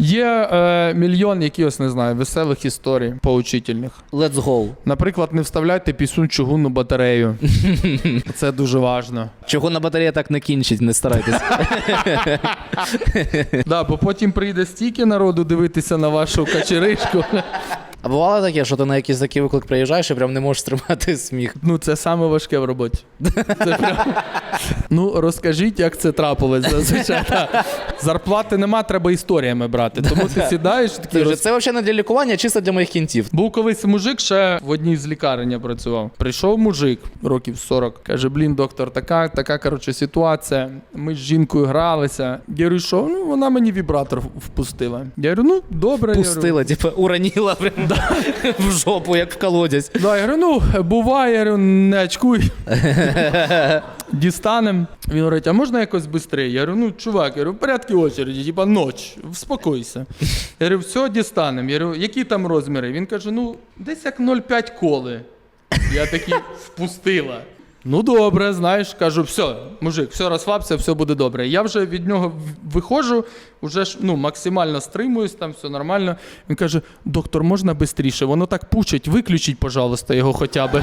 Є е, мільйон якихось, не знаю, веселих історій поучительних. Let's go. Наприклад, не вставляйте пісун чугунну батарею. Це дуже важно. Чого на батарея так не кінчить, не старайтесь. Да, бо потім прийде стільки народу дивитися на вашу качеришку. А бувало таке, що ти на якийсь такий виклик приїжджаєш і прям не можеш стримати сміх. Ну, це саме важке в роботі. Це прям... Ну, розкажіть, як це трапилось зазвичай. та. Зарплати нема, треба історіями брати. Тому ти сідаєш такий Це, роз... це взагалі не для лікування, а чисто для моїх кінців. Був колись мужик, ще в одній з лікарень я працював. Прийшов мужик років 40. Каже: блін, доктор, така, така коротше ситуація. Ми з жінкою гралися. Я говорю, що ну вона мені вібратор впустила. Я говорю, ну добре. Я говорю, Пустила, типу, уроніла прям в жопу, як в колодязь. Да, я говорю, ну буває, я говорю, не очкуй. Дістанем. Він говорить, а можна якось швидше? Я говорю, ну чувак, я говорю, в порядку очереді, типа ноч, вспокойся. Я говорю, все, дістанем. Я говорю, які там розміри? Він каже, ну, десь як 0,5 коли. Я такий впустила. Ну добре, знаєш, кажу, все, мужик, все, розслабся, все буде добре. Я вже від нього виходжу, вже ж ну, максимально стримуюсь, там все нормально. Він каже: доктор, можна швидше? Воно так пучить, виключіть, пожалуйста, його хоча б.